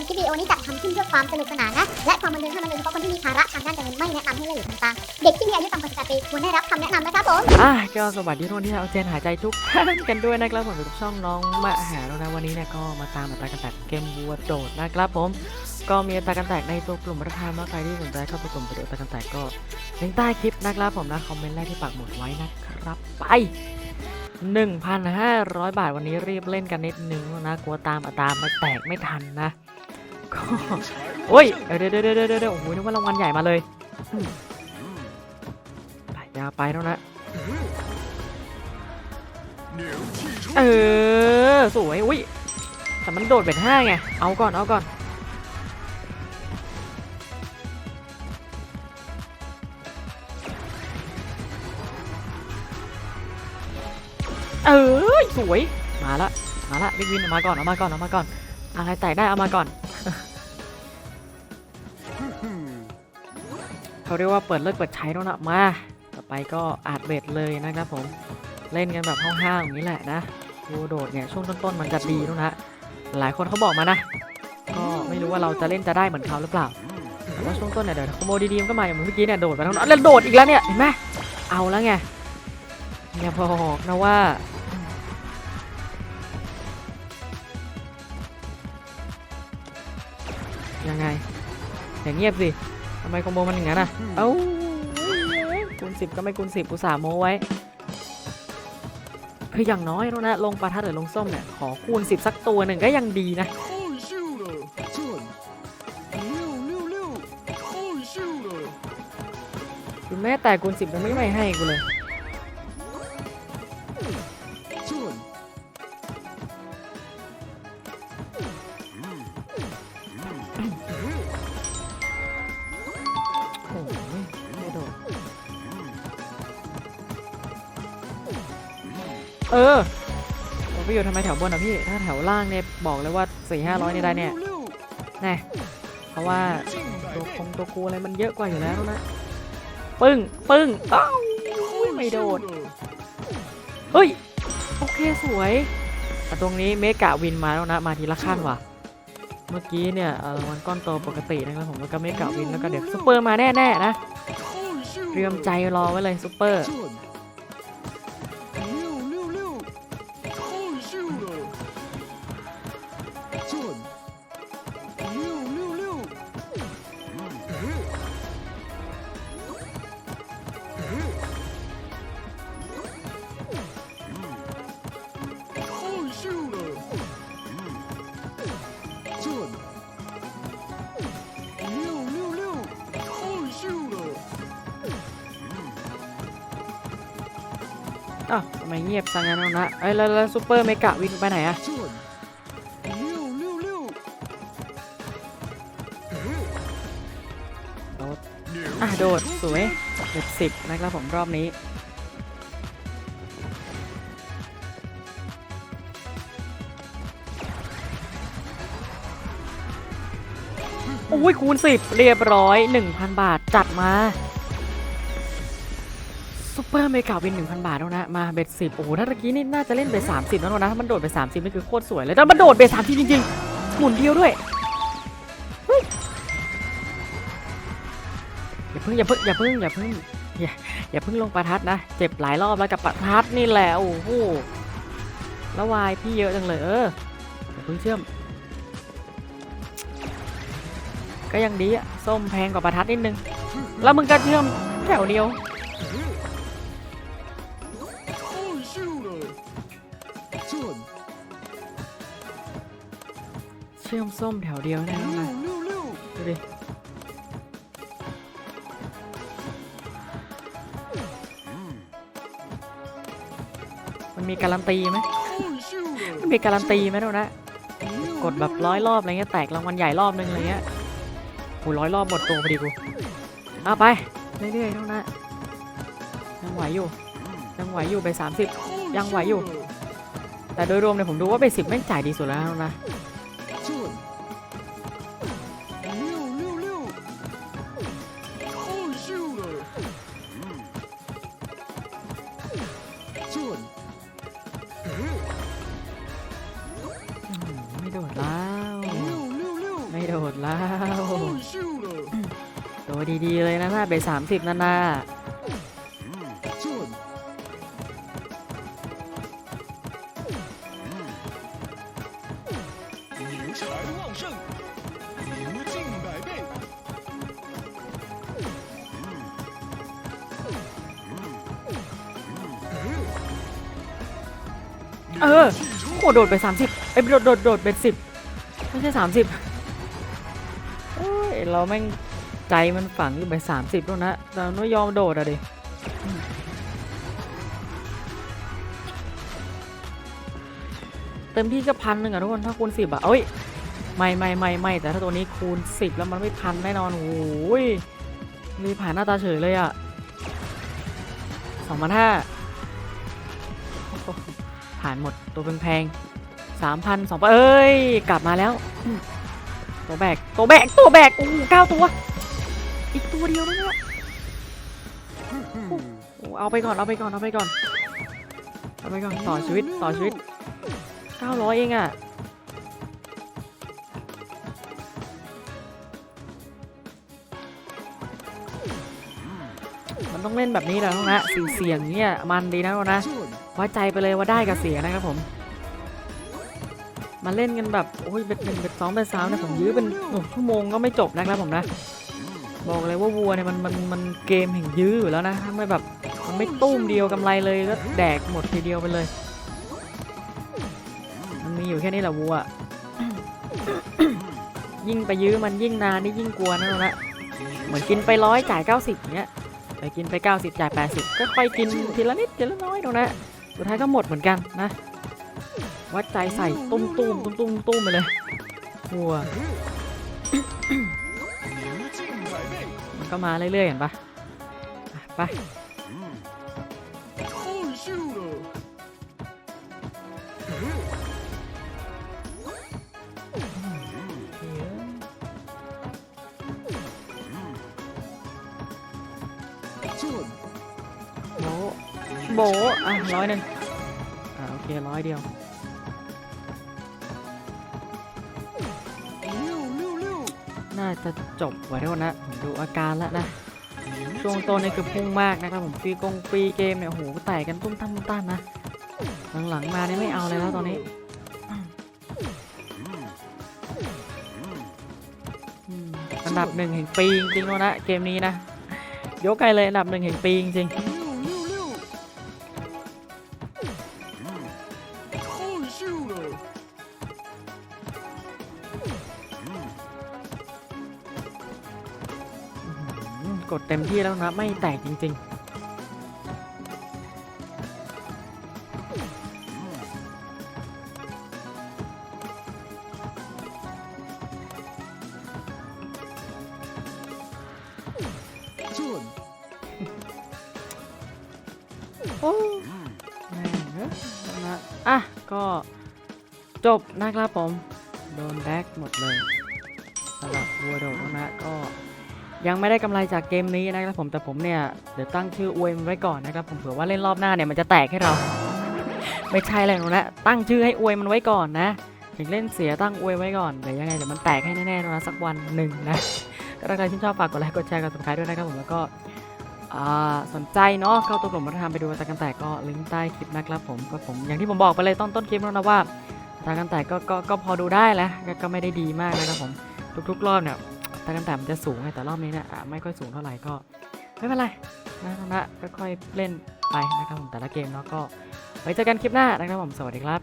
มคลิปวิดีโอนี้จัดทำขึ้นเพื่อความสนุกสนานนะ และความบันเทิงเท่านั้นโดยเฉพาะคนที่มีภาระทางด้านการเงินไม่แนะนำให้เล่นหรือทำตามเด็กที่มีอายุต่ำกว่า18ปีควรได้รับคำแนะนำนะครับผม อะก็สวัสดีทุกคนที่เอาเจนหายใจทุกท่านกันด้วยนะครับผมอยู่กับช่องน้องมาหาแล้วนะวันนี้เนี่ยก็มาตามอัตราการแตกเกมวัวโดดนะครับผม ก็มีอัตราการแตกในตัวกลุ่มระธานมาใครที่สนใจเข้าไปกลุ่มไปดูอัตราการแตกก็ลิงก์ใต้คลิปนะครับผมนะคอมเมนต์แรกที่ปักหมุดไว้นะครับไป1,500 บาทวันนี้รีบเล่นกันนิดนึงนะกลัวตามอัตราไม่แตกไม่ทันนะ ก็โอ้ยเดี๋ยวเดี๋ยวเดี๋ยวเดี๋ยวโอ้โหนึกว่ารางวัลใหญ่มาเลยไปยาไปแล้วนะเออสวยอุ้ยแต่มันโดดเป็นห้าไงเอาก่อนเอาก่อนเออสวยมาละมาละบิ๊กวินเอามาก่อนเอามาก่อนเอามาก่อนอะไรแตกได้เอามาก่อน เขาเรียกว่าเปิดเลิกเปิดใช้แล้วนะมา ต่อไปก็อาดเบ็ดเลยนะครับผม เล่นกันแบบห้าวๆอย่างนี้แหละนะดูโดดเนี่ยช่วงต้นๆมันจะดีแล้วนะ หลายคนเขาบอกมานะ ก็ไม่รู้ว่าเราจะเล่นจะได้เหมือนเขาหรือเปล่าแต่ว่าช่วงต้นเนี่ยเดี๋ยวขโมยดีๆมันก็มาอย่างเมื่อกี้เนี่ยโดดไปทั้งนั้นแล้วโดดอีกแล้วเนี่ยเห็นไหมเอาแล้วไงอย่าบอกนะว่ายังไงอย่างเงียบสิ ทำไมคอมโบมันอย่างนั้นอะ เอ้าคูณสิบก็ไม่คูณสิบอุตส่าห์โมไว้ คืออย่างน้อยนะลงปลาทัดหรือลงส้มเนี่ย ขอคูณสิบสักตัวหนึ่งก็ยังดีนะคุณแม่แต่คูณสิบมันไม่ไม่ให้กูเลย เออผมไปอยู่ทำไมแถวบนอะพี่ ถ้าแถวล่างเนี่ยบอกเลยว่าสี่ห้าร้อยนี่ได้เนี่ยแน่เพราะว่าตัวคงตัวกูอะไรมันเยอะกว่าอยู่แล้วนะ ปึ้ง ปึ้งอ้าวไม่โดน เฮ้ย โอเคสวยแต่ตรงนี้เมกะวินมาแล้วนะ มาทีละขั้นว่ะ เมื่อกี้เนี่ยรางวันก้อนโตปกตินะครับผมแล้วก็เมกะวินแล้วก็เดี๋ยวซุปเปอร์มาแน่ๆนะ เตรียมใจรอไว้เลยซุปเปอร์ อ้าวทำไมเงียบซะงั้นเอนะไอ้แล้วแล้ซูเปอร์เมกะวินไปไหนอะโดดอะโดดสวยเกือสิบนะครับผมรอบนี้อุ้ยคูณสิบเรียบร้อยหนึ่งพันบาทจัดมา ซุปเปอร์เมกาวิน 1,000 บาทแล้วนะ มาเบ็ดสิบโอ้โหถ้าตะกี้นี่น่าจะเล่นเบ็ดสามสิบแล้วนะถ้ามันโดดเบ็ดสามสิบนี่คือโคตรสวยเลยแต่มันโดดเบ็ดสามสิบจริงๆหมุนเดียวด้วยอย่าเพิ่งอย่าเพิ่งอย่าเพิ่งอย่าเพิ่งอย่าอย่าเพิ่งลงประทัดนะ เจ็บหลายรอบแล้วกับประทัดนี่แหละโอ้โหแล้ววายพี่เยอะจังเลยเอออย่าเพิ่งเชื่อม ก็ยังดีอะส้มแพงกว่าประทัดนิดนึง แล้วมึงก็เชื่อมแถวเดียว เชื่อมส้มแถวเดียวแน่นอนดูดิมันมีการันตีไหมมันมีการันตีไหมดูนะกดแบบร้อยรอบอะไรเงี้ยแตกรางวัลใหญ่รอบนึงอะไรเงี้ยโหร้อยรอบหมดตัวพอดีกูเอาไปเรื่อยๆน้องนะยังไหวอยู่ยังไหวอยู่ไปสามสิบยังไหวอยู่ แต่โดยรวมเนี่ยผมดูว่าไปสิบไม่จ่ายดีสุดแล้วนะ ดีๆเลยนะหน้าเบสามสิบนานาเออโหโดดไป 30 เอ้ยโดดโดดโดดเป็นสิบไม่ใช่สามสิบเอ้ย เราแม่ง ใจมันฝังอยู่ไป30แล้วนะแต่ไม่ยอมโดดอะดิเต็มที่ก็พันหนึ่งอะทุกคนถ้าคูณ10อะเอ้ยไม่ไม่ไม่ไม่แต่ถ้าตัวนี้คูณ10แล้วมันไม่พันแน่นอนโอ้ยมีผ่านหน้าตาเฉยเลยอะสองพันห้าผ่านหมดตัวแพงๆสามพันสองพันเอ้ย กลับมาแล้ว ตัวแบก ตัวแบก ตัวแบกโอ้โหเก้าตัว อีกตัวเดียวนะเนี่ยโอ้เอาไปก่อนเอาไปก่อนเอาไปก่อนเอาไปก่อนต่อชีวิตต่อชีวิตเก้าร้อยเองอะมันต้องเล่นแบบนี้แหละนะสี่เสียงๆเนี่ยมันดีนะนะ准，ไว้ใจไปเลยว่าได้กับเสียนะครับผมมาเล่นกันแบบโอ้ยเบ็ดหนึ่งเบ็ดสองเบ็ดสามเนี่ยผมยื้อเป็นโอ้ชั่วโมงก็ไม่จบนะครับผมนะ บอกเลยว่าวัวเนี่ยมันมันมันเกมแห่งยื้ออยู่แล้วนะถ้าไม่แบบมันไม่ตุ้มเดียวกำไรเลยก็แดกหมดทีเดียวไปเลย มันมีอยู่แค่นี้แหละวัว ยิ่งไปยื้อมันยิ่งนานนี่ยิ่งกลัวนั่นแหละเหมือนกินไปร้อยจ่ายเก้าสิบเนี้ยไปกินไป 90 จ่าย80 ก็ค่อยกินทีละนิดทีละน้อยตรงนั้นสุดท้ายก็หมดเหมือนกันนะ วัดใจใส่ตุ้มตุ้มตุ้มตุ้มตุ้มไปเลยวัว ก็มาเรื่อยๆเห็นปะไปโบ อะร้อยหนึ่งอ่าโอเคร้อยเดียว น่าจะจบไว้แล้วนะผมดูอาการแล้วนะ ช่วงต้นนี่คือพุ่งมากนะครับผมฟรีกงฟรีเกมเนี่ยโอ้โหแตกกันตุ้มตั้มตุ้มตั้มนะ หลังๆมานี่ไม่เอาเลยแล้วตอนนี้อืมอันดับหนึ่งแห่งปีจริงๆแล้วนะเกมนี้นะยกไกลเลยอันดับหนึ่งแห่งปีจริงๆ กดเต็มที่แล้วนะ ไม่แตกจริง准，ๆโอ้แม่งเอ้ยนะอะ ก็จบนะครับผม โดนแบ็กหมดเลยสำหรับวัวโดดนะก็ ยังไม่ได้กำไรจากเกมนี้นะครับผมแต่ผมเนี่ยเดี๋ยวตั้งชื่ออวยมันไว้ก่อนนะครับผมเผื่อว่าเล่นรอบหน้าเนี่ยมันจะแตกให้เรา ไม่ใช่อะไรหรอกนะตั้งชื่อให้อวยมันไว้ก่อนนะถึงเล่นเสียตั้งอวยไว้ก่อนเดี๋ยวยังไงเดี๋ยวมันแตกให้แน่ๆนะสักวันหนึ่งนะก็ถ้าใครชื่นชอบฝากกดไลค์กดแชร์กด subscribe ด้วยนะครับผมแล้วก็สนใจเนาะเข้าตัวกลุ่มวัฒนธรรมไปดูตากันแตกก็ลิงก์ใต้คลิปนะครับผมก็ผมอย่างที่ผมบอกไปเลยต้นต้นคลิปแล้วนะว่าตากันแตกก็ก็พอดูได้แหละก็ก็ไม่ได้ดีมากนะครับผมทุกๆรอบเนี่ย ต่กันแตกมันจะสูงไงแต่รอบนี้เนี่ยไม่ค่อยสูงเท่าไหร่ก็ไม่เป็นไรนะนะค่อยๆเล่นไปนะครับผมแต่ละเกมเนาะก็ไว้เจอกันคลิปหน้านะครับผมสวัสดีครับ